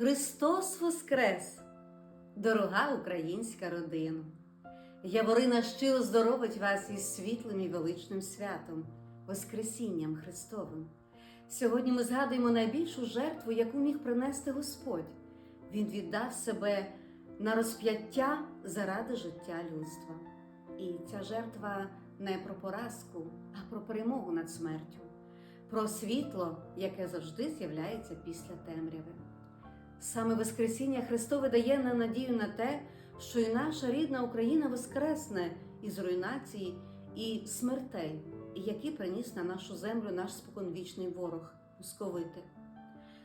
Христос Воскрес! Дорога українська родина! Яворина щиро здоровить вас із світлим і величним святом, Воскресінням Христовим. Сьогодні ми згадуємо найбільшу жертву, яку міг принести Господь. Він віддав себе на розп'яття заради життя людства. І ця жертва не про поразку, а про перемогу над смертю, про світло, яке завжди з'являється після темряви. Саме Воскресіння Христове дає нам надію на те, що і наша рідна Україна воскресне із руйнації і смертей, які приніс на нашу землю наш споконвічний ворог московити.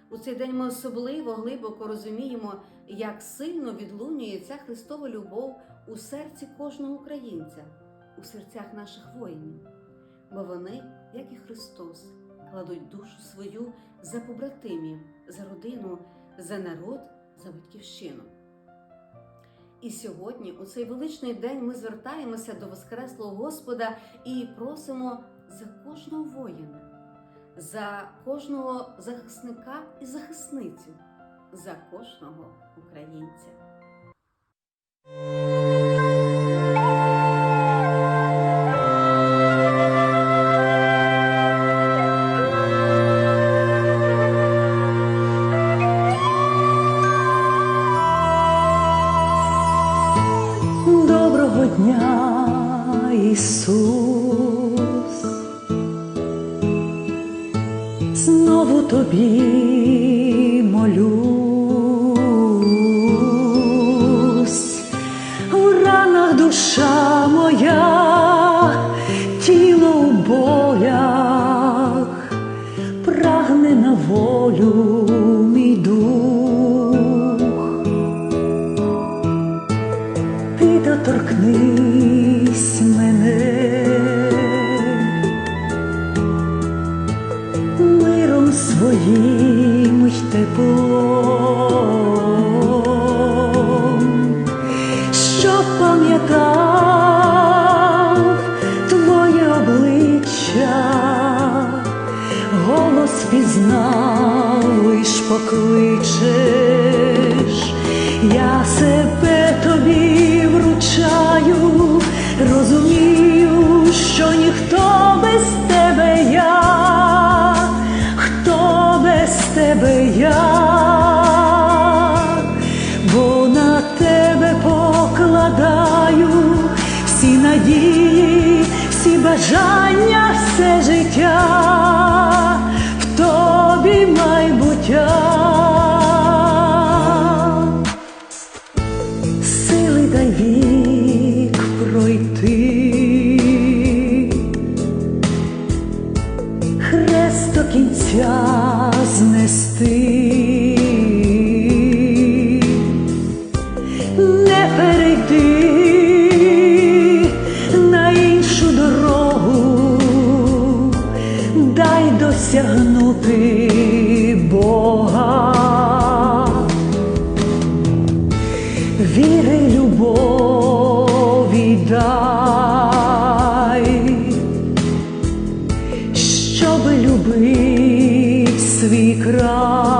У цей день ми особливо глибоко розуміємо, як сильно відлунює ця Христова любов у серці кожного українця, у серцях наших воїнів, бо вони, як і Христос, кладуть душу свою за побратимів, за родину, за народ, за батьківщину. І сьогодні, у цей величний день, ми звертаємося до Воскреслого Господа і просимо за кожного воїна, за кожного захисника і захисницю, за кожного українця. Дня, Ісус, знову тобі що без тебе я, кінця знести, свій край,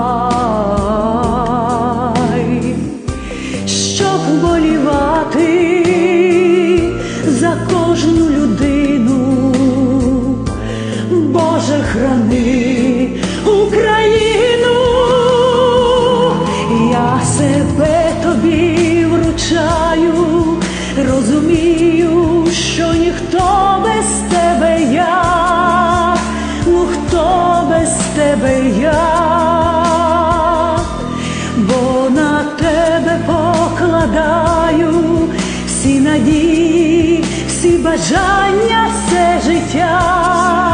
всі надії, всі бажання, все життя,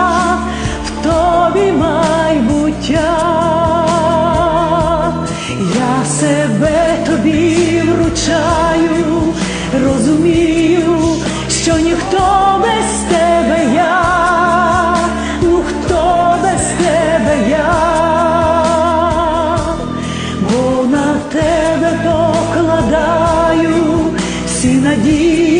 надії,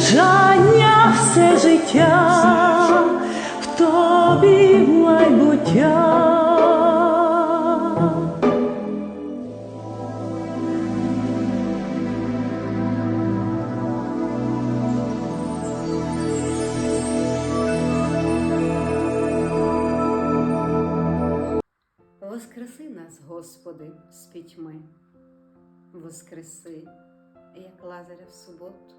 бажання, все життя в тобі майбуття. Воскреси нас, Господи, з пітьми, воскреси, як Лазаря в суботу.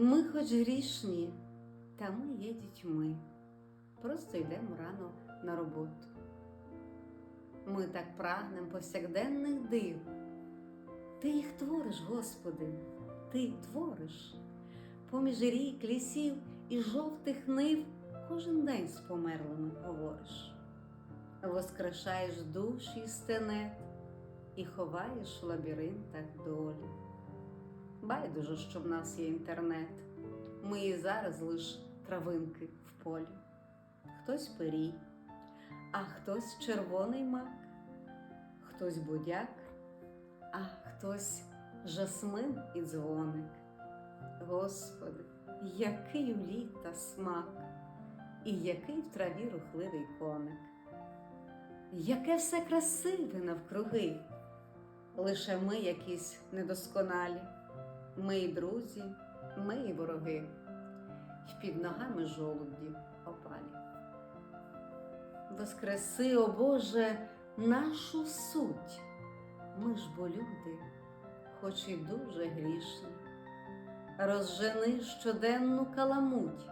Ми хоч грішні, та ми є дітьми, просто йдемо рано на роботу. Ми так прагнем повсякденних див. Ти їх твориш, Господи, Ти твориш. Поміж рік, лісів і жовтих нив кожен день з померлими говориш воскрешаєш душі стенет і ховаєш в лабіринтах долі. Байдуже, що в нас є інтернет, ми і зараз лиш травинки в полі. Хтось пирій, а хтось червоний мак, хтось будяк, а хтось жасмин і дзвоник. Господи, який у літа смак, і який в траві рухливий коник. Яке все красиве навкруги, лише ми якісь недосконалі, і друзі, і вороги, й під ногами жолуді опалі. Воскреси, о Боже, нашу суть, ми ж бо люди, хоч і дуже грішні, розжени щоденну каламуть,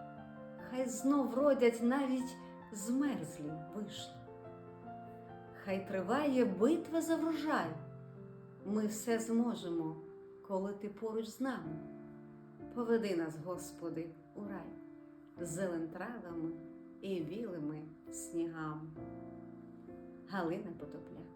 хай знов родять навіть змерзлі вишні. Хай триває битва за врожай. Ми все зможемо, коли ти поруч з нами. Поведи нас, Господи, у рай, зелен травами і білими снігами. Галина Потопляк.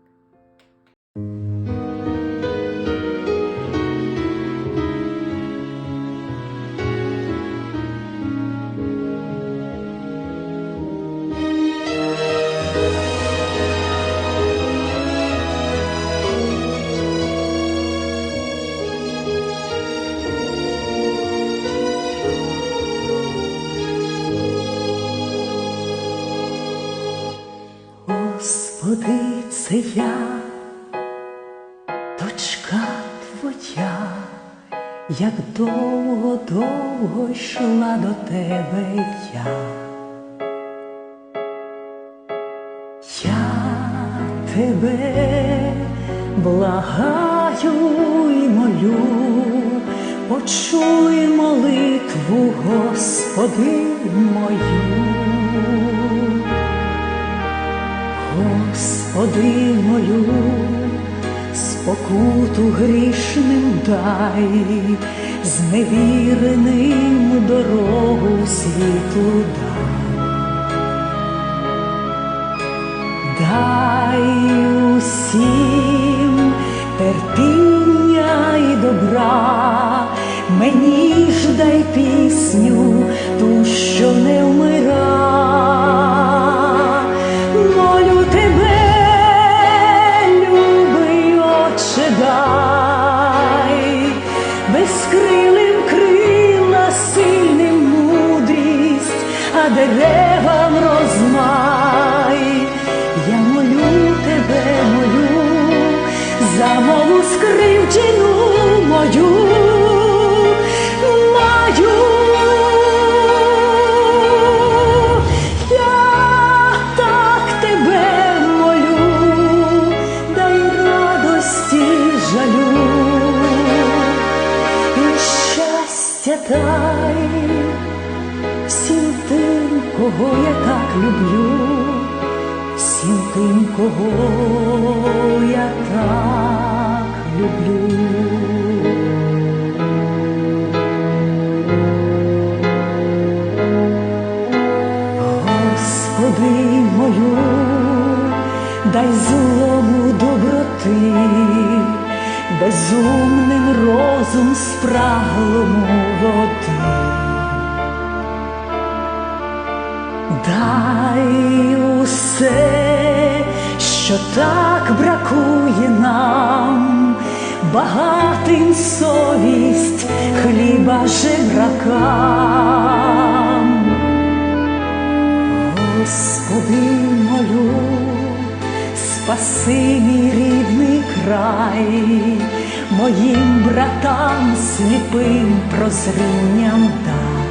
Це я, дочка твоя, як довго, довго йшла до тебе я. Я тебе благаю і молю, почуй молитву, Господи мою. Господи молю, спокуту грішним дай, зневіреним дорогу світлу дай. Дай усім терпіння і добра, мені ж дай пісню, ту, що не вмира. Дай всім тим, кого я так люблю, всім тим, кого я так люблю. Господи мою, дай злому доброти, безумним розум спраглому води. Дай усе, що так бракує нам, багатим совість хліба жебракам. Господи, молю, спаси мій рідний край, моїм братам сліпим прозрінням дай.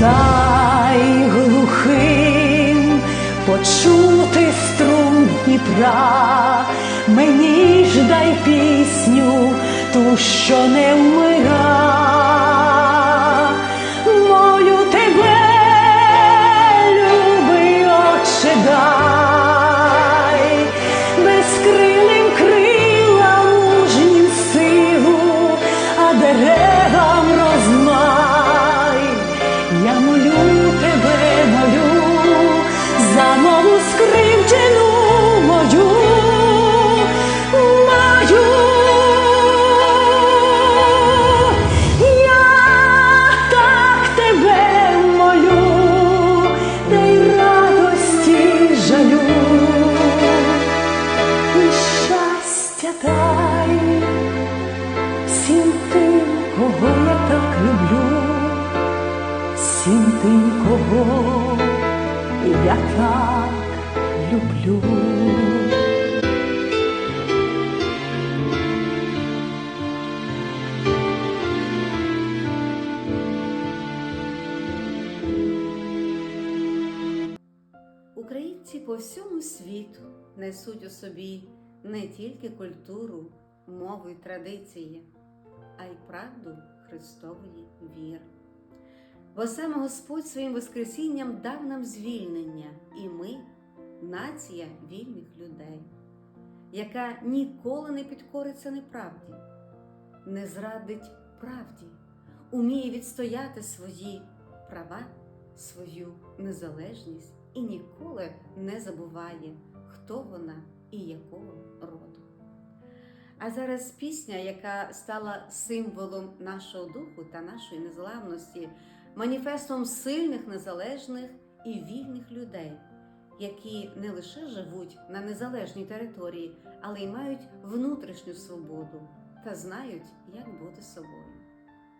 Дай глухим почути струн Дніпра, мені ж дай пісню, ту, що не вмира. Я так люблю. Українці по всьому світу несуть у собі не тільки культуру, мову й традиції, а й правду Христової віри. Бо саме Господь своїм Воскресінням дав нам звільнення, і ми нація вільних людей, яка ніколи не підкориться неправді, не зрадить правді, уміє відстояти свої права, свою незалежність і ніколи не забуває, хто вона і якого роду. А зараз пісня, яка стала символом нашого духу та нашої незламності, маніфестом сильних, незалежних і вільних людей, які не лише живуть на незалежній території, але й мають внутрішню свободу та знають, як бути собою.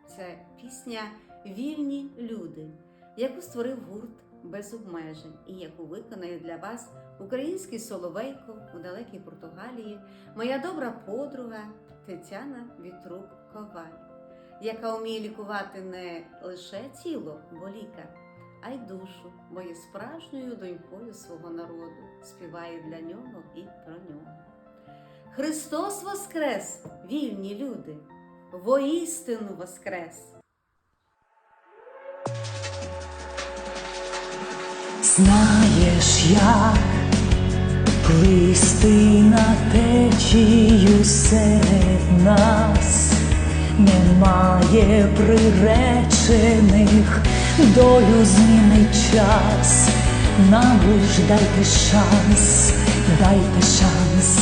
Це пісня Вільні люди, яку створив гурт без обмежень і яку виконає для вас український соловейко у далекій Португалії, моя добра подруга Тетяна Вітрук Коваль, яка вміє лікувати не лише тіло, бо лікар, а й душу, бо є справжньою донькою свого народу, співає для нього і про нього. Христос Воскрес, вільні люди, воістину Воскрес! Знаєш, як плисти на течію серед нас, немає приречених, долю змінить час, нам лиш дайте шанс, дайте шанс.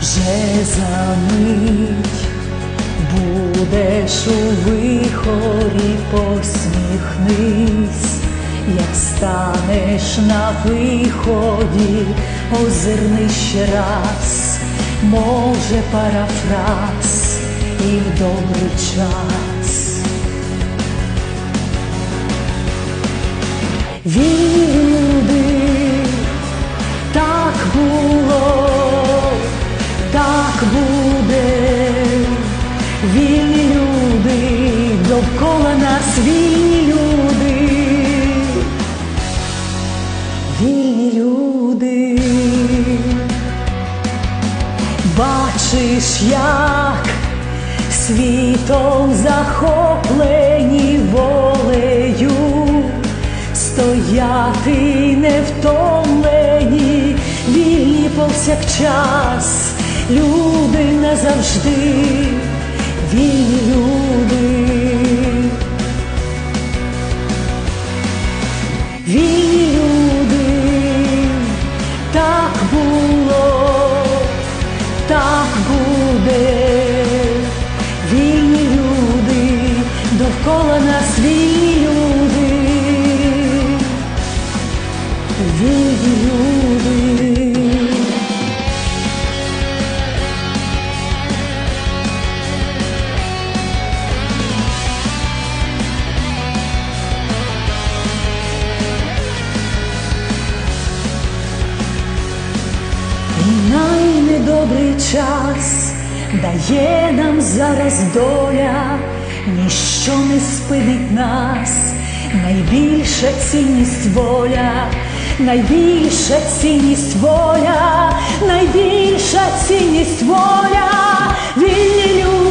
Вже за мить будеш у вихорі, посміхнись, як станеш на виході, озирни ще раз, може парафраз і в добрий час. Вільні люди, так було, так буде. Вільні люди, довкола нас вільні світом захоплені волею, стояти невтомлені, вільні повсякчас, люди назавжди, вільні люди. Найнедобрий час. Дає нам зараз доля, ніщо не спинить нас, найбільша цінність воля, найбільша цінність воля, найбільша цінність воля, вільні люди.